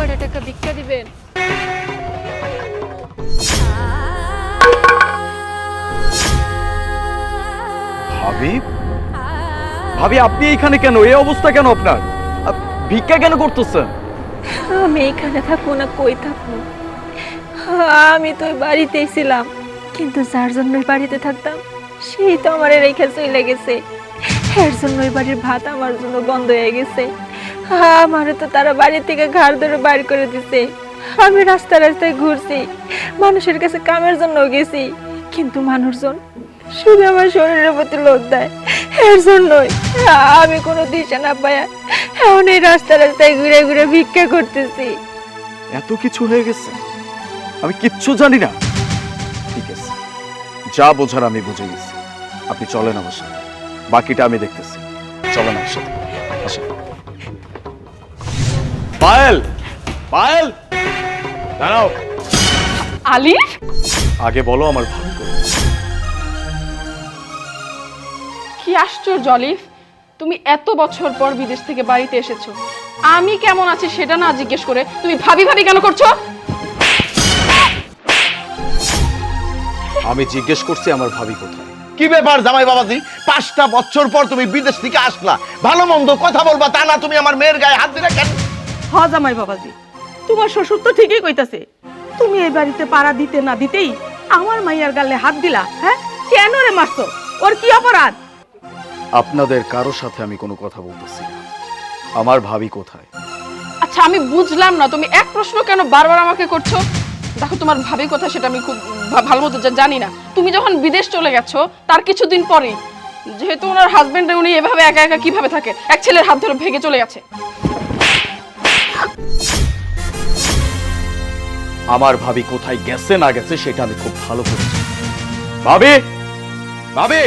কয়টা টাকা ভিক্ষা দিবেন? ভাবি ভাবি আপনি এইখানে কেন? এই অবস্থা কেন আপনার? আপ- ভিক্ষা কেন করতেছেন? আমি এখানে থাকব না কই থাকব? আমি তো ওই বাড়িতেই ছিলাম কিন্তু যার জন্য ওই বাড়িতে থাকতাম সেই তো আমার রেখে চলে গেছে। এর জন্য ওই বাড়ির ভাত আমার জন্য বন্ধ হয়ে গেছে। আমারও তো তারা বাড়ি থেকে ঘাড় ধরে বাইর করে দিছে। আমি রাস্তা রাস্তায় ঘুরছি, মানুষের কাছে কামের জন্য গেছি, কিন্তু মানুষজন শুধু আমার শরীরের প্রতি লোক দেয়। এর জন্যই আমি কোনো দিশা না পায়া এখন এই রাস্তা রাস্তায় ঘুরে ঘুরে ভিক্ষা করতেছি। এত কিছু হয়ে গেছে? আমি কিচ্ছু জানি না। ঠিক আছে, যা বোঝার আমি বুঝে গেছি। আপনি চলেন আমার সাথে। বাকিটা আমি দেখতেছি। চলেন আমার সাথে। আসেন। পায়েল পায়েল। দাঁড়াও। আলিফ আগে বলো আমার করে কি আশ্চর্য অলিফ তুমি এত বছর পর বিদেশ থেকে বাড়িতে এসেছ। আমি কেমন আছি সেটা না জিজ্ঞেস করে তুমি ভাবি ভাবি কেন করছ? আমি জিজ্ঞেস করছি আমার ভাবি কোথায়। কি ব্যাপার জামাই বাবাজি? পাঁচটা বছর পর তুমি বিদেশ থেকে আসলা। ভালো মন্দ কথা বলবা তা না তুমি আমার মেয়ের গায়ে হাত দিলে কেন? হ জামাই বাবাজি তোমার শ্বশুর তো ঠিকই কইতাছে। তুমি এই বাড়িতে পাড়া দিতে না দিতেই আমার মাইয়ার গালে হাত দিলা হ্যাঁ? কেন রে মারছো? ওর কি অপরাধ? আপনাদের কারও সাথে আমি কোনো কথা বলতেছি না। আমার ভাবি কোথায়? আচ্ছা আমি বুঝলাম না তুমি এক প্রশ্ন কেন বারবার আমাকে করছ? দেখো তোমার ভাবি কথা সেটা আমি খুব ভালো মতো জানি না। তুমি যখন বিদেশ চলে গেছো তার কিছুদিন পরেই যেহেতু ওনার হাজবেন্ড উনি এভাবে একা একা কীভাবে থাকে এক ছেলের হাত ধরে ভেঙে চলে গেছে। আমার ভাবি কোথায় গেছে না গেছে সেটা আমি খুব ভালো করে জানি। ভাবি! ভাবি!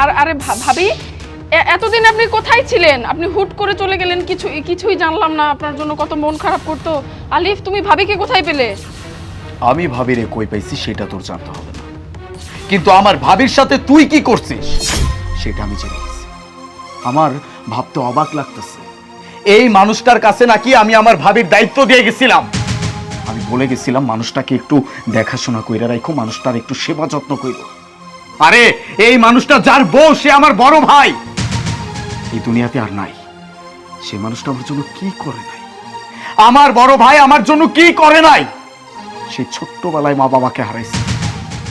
আর আরে ভাবি এতদিন আপনি কোথায় ছিলেন? আপনি হুট করে চলে গেলেন কিছু কিছুই জানলাম না আপনার জন্য কত মন খারাপ করতো। আলিফ তুমি ভাবিকে কোথায় পেলে? আমি ভাবিরে কই পাইছি সেটা তোর জানতে হবে না। কিন্তু আমার ভাবির সাথে তুই কি করছিস সেটা আমি জেনে গেছি। আমার ভাবতে অবাক লাগতেছে। এই মানুষটার কাছে নাকি আমি আমার ভাবির দায়িত্ব দিয়ে গেছিলাম। আমি বলে গেছিলাম মানুষটাকে একটু দেখাশোনা কইরা রাখো মানুষটার একটু সেবা যত্ন কইরো। আরে এই মানুষটা যার বউ সে আমার বড় ভাই। এই দুনিয়াতে আর নাই। সে মানুষটা আমার জন্য কি করে নাই? আমার বড় ভাই আমার জন্য কি করে নাই? সে ছোট্টবেলায় মা বাবাকে হারাইছে।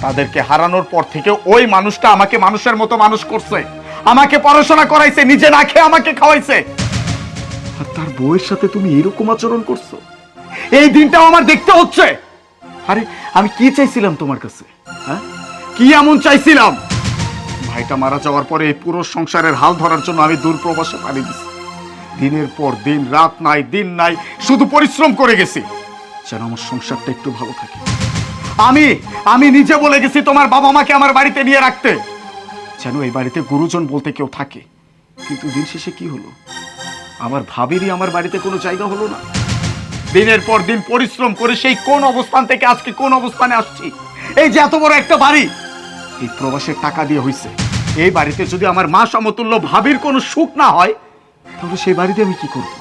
তাদেরকে হারানোর পর থেকে ওই মানুষটা আমাকে মানুষের মতো মানুষ করছে। আমাকে পড়াশোনা করাইছে নিজে না খেয়ে আমাকে খাওয়াইছে। তার বউয়ের সাথে তুমি এরকম আচরণ করছ? এই দিনটাও আমার দেখতে হচ্ছে। আরে, আমি কি চাইছিলাম তোমার কাছে হ্যাঁ? কি এমন চাইছিলাম? ভাইটা মারা যাওয়ার পরে এই পুরো সংসারের হাল ধরার জন্য আমি দূর প্রবাসে পাড়ি দিছি। দিনের পর দিন, রাত নাই, দিন নাই, শুধু পরিশ্রম করে গেছি। যেন আমার সংসারটা একটু ভালো থাকে। আমি আমি নিজে বলে গেছি তোমার বাবা মাকে আমার বাড়িতে নিয়ে রাখতে। যেন এই বাড়িতে গুরুজন বলতে কেউ থাকে। কিন্তু দিন শেষে কি হলো? আমার ভাবিরই আমার বাড়িতে কোনো জায়গা হলো না। দিনের পর দিন পরিশ্রম করে সেই কোন অবস্থান থেকে আজকে কোন অবস্থানে আসছি? এই যে এত বড় একটা বাড়ি! এই প্রবাসের টাকা দিয়ে হইছে। এই বাড়িতে যদি আমার মা সমতুল্য ভাবির কোনো সুখ না হয়, তাহলে সেই বাড়িতে আমি কি করব?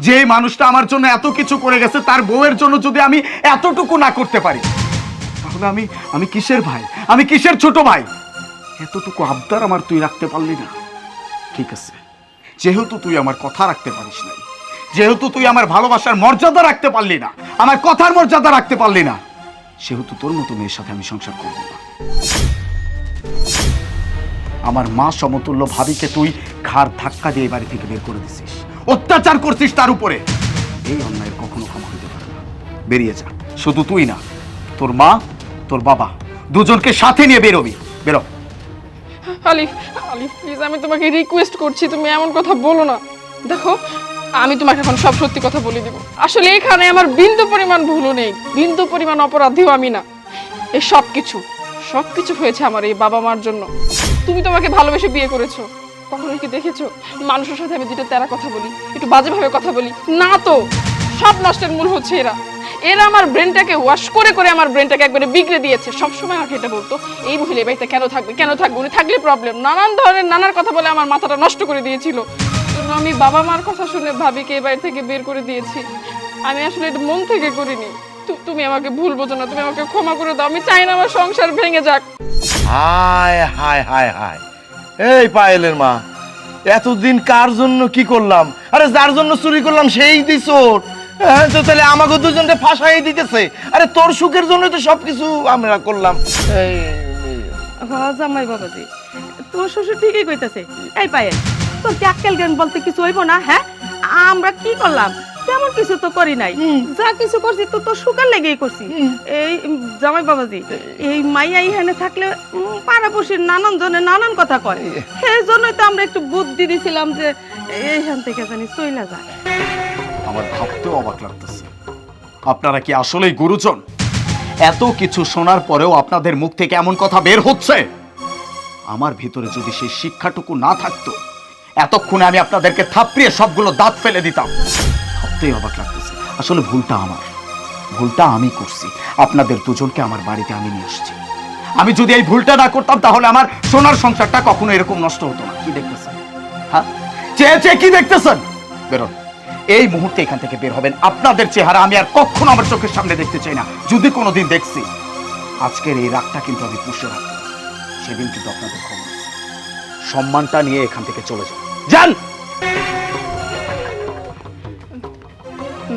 যে মানুষটা আমার জন্য এত কিছু করে গেছে, তার বউয়ের জন্য যদি আমি এতটুকু না করতে পারি, তাহলে আমি আমি কিসের ভাই? আমি কিসের ছোট ভাই? এতটুকু আবদার আমার তুই রাখতে পারলি না। ঠিক আছে। যেহেতু তুই আমার কথা রাখতে পারিস নাই, যেহেতু তুই আমার ভালোবাসার মর্যাদা রাখতে পারলি না, আমার কথার মর্যাদা রাখতে পারলি না, সেহেতু তোর মতো মেয়ের সাথে আমি সংসার করব না। আমার মা সমতুল্য ভাবিকে তুই ঘাড় ধাক্কা দিয়ে বাড়ি থেকে বের করে দিছিস। অত্যাচার করছিস তার উপরে। এই অন্যায়ের কখনো ক্ষমা হইতে পারে না। বেরিয়ে যা। শুধু তুই না, তোর মা, তোর বাবা, দুজনকে সাথে নিয়ে বেরোবি। বেরো। আলিফ আলিফ প্লিজ আমি তোমাকে রিকোয়েস্ট করছি, তুমি এমন কথা বলো না। দেখো, আমি তোমাকে এখন সব সত্যি কথা বলে দেব। আসলে এখানে আমার বিন্দু পরিমাণ ভুলও নেই, বিন্দু পরিমাণ অপরাধীও আমি না। এই সব কিছু সব কিছু হয়েছে আমার এই বাবা মার জন্য। তুমি তোমাকে ভালোবেসে বিয়ে করেছ। কখনো কি দেখেছ? মানুষের সাথে আমি দুটো তেরা কথা বলি, একটু বাজেভাবে কথা বলি। না তো, সব নষ্টের মূল হচ্ছে এরা। এরা আমার ব্রেনটাকে ওয়াশ করে করে আমার ব্রেনটাকে একবারে বিগড়ে দিয়েছে। সবসময় আমাকে এটা বলতো, এই মহিলা বাড়িতে কেন থাকবে? কেন থাকবে? উনি থাকলে প্রবলেম নানান ধরনের, নানার কথা বলে আমার মাথাটা নষ্ট করে দিয়েছিল। আমি বাবা মার কথা শুনে ভাবিকে এই বাড়ি থেকে বের করে দিয়েছি। আমি আসলে এটা মন থেকে করিনি। তুমি আমাকে ভুল বোঝো না, তুমি আমাকে ক্ষমা করে দাও। আমি চাই না আমার সংসার ভেঙে যাক। হায় হায় হায় হায়। এই পায়েলের মা, এতদিন কার জন্য কি করলাম? আরে যার জন্য চুরি করলাম, সেই দিছোর হ্যাঁ তো তাহলে আমাকে দুজনকে ফাঁসাই দিতেছে। আরে তোর সুখের জন্য তো সবকিছু আমরা করলাম। হ্যাঁ জামাই বাবাজি তোমার শ্বশুর ঠিকই কইতাছে। এই পায়েল তোর কি আক্কেল জ্ঞান বলতে কিছু হইব না হ্যাঁ? আমরা কি করলাম? তেমন কিছু তো করি নাই। যা কিছু করছি তো তোর সুখের লেগেই করছি। এই জামাই বাবাজি এই মাইয়া ইহানে থাকলে পাড়াপড়শির নানান জনে নানান কথা কয়। সেই জন্যই তো আমরা একটু বুদ্ধি দিছিলাম যে এইখান থেকে জানি চইলা যায়। আমার ভাবতেও অবাক লাগতেছে। আপনারা কি আসলেই গুরুজন? এত কিছু শোনার পরেও আপনাদের মুখ থেকে এমন কথা বের হচ্ছে? আমার ভিতরে যদি সেই শিক্ষাটুকু না থাকতো, এতক্ষণে আমি আপনাদেরকে থাপড়িয়ে সবগুলো দাঁত ফেলে দিতাম। ভাবতেই অবাক লাগতেছে। আসলে ভুলটা আমার। ভুলটা আমি করছি। আপনাদের দুজনকে আমার বাড়িতে আমি নিয়ে আসছি। আমি যদি এই ভুলটা না করতাম, তাহলে আমার সোনার সংসারটা কখনো এরকম নষ্ট হতো না। কি দেখতেছেন? হ্যাঁ? চেয়ে চেয়ে কি দেখতেছেন? বেরোন। এই মুহূর্তে এখান থেকে বের হবেন। আপনাদের চেহারা আমি আর কখনো আমার চোখের সামনে দেখতে চাই না। যদি কোনোদিন দেখছি, আজকের এই রাগটা কিন্তু আমি পুষে রাখব। সেদিন কিন্তু আপনাদের খবর। সম্মানটা নিয়ে এখান থেকে চলে যান। যান!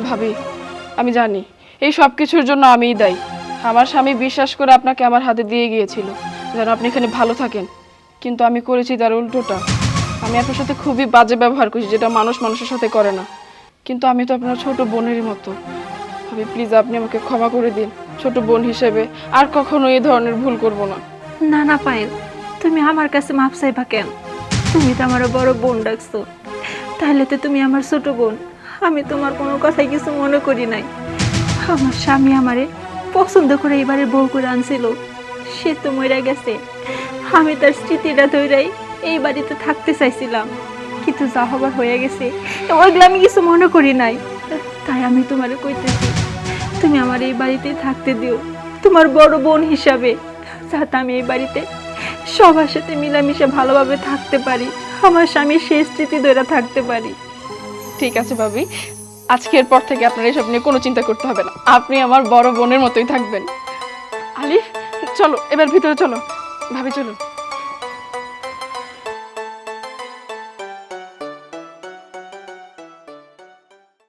ভাবি, আমি জানি, এই সব কিছুর জন্য আমিই দায়ী। আমার স্বামী বিশ্বাস করে আপনাকে আমার হাতে দিয়ে গিয়েছিল, যেন আপনি এখানে ভালো থাকেন। কিন্তু আমি করেছি তার উল্টোটা। আমি আপনার সাথে খুবই বাজে ব্যবহার করছি, যেটা মানুষ মানুষের সাথে করে না। কিন্তু আমি তো আপনার ছোট বোনেরই মতো। ভাবি প্লিজ আপনি আমাকে ক্ষমা করে দিন। ছোট বোন হিসেবে আর কখনো এই ধরনের ভুল করব না। না না, পায়েল, তুমি আমার কাছে মাপ চাইবা কেন? তুমি তো আমার বড় বোন ডাকছো। তাহলে তো তুমি আমার ছোট বোন। আমি তোমার কোনো কথাই কিছু মনে করি নাই। আমার স্বামী আমারে পছন্দ করে এবারে বউ করে আনছিল। সে তো মরে গেছে। আমি তার স্মৃতিটা ধৈরাই এই বাড়িতে থাকতে চাইছিলাম। কিন্তু যা হবার হয়ে গেছে ওইগুলো আমি কিছু মনে করি নাই। তাই আমি তোমার কইতেছি, তুমি আমার এই বাড়িতে থাকতে দিও, তোমার বড় বোন হিসাবে, যাতে আমি এই বাড়িতে সবার সাথে মিলামিশে ভালোভাবে থাকতে পারি, আমার স্বামীর শেষ স্মৃতি ধরে থাকতে পারি। ঠিক আছে ভাবি, আজকের পর থেকে আপনার এসব নিয়ে কোনো চিন্তা করতে হবে না, আপনি আমার বড় বোনের মতোই থাকবেন। আলিফ, চলো, এবার ভিতরে চলো। ভাবি চলো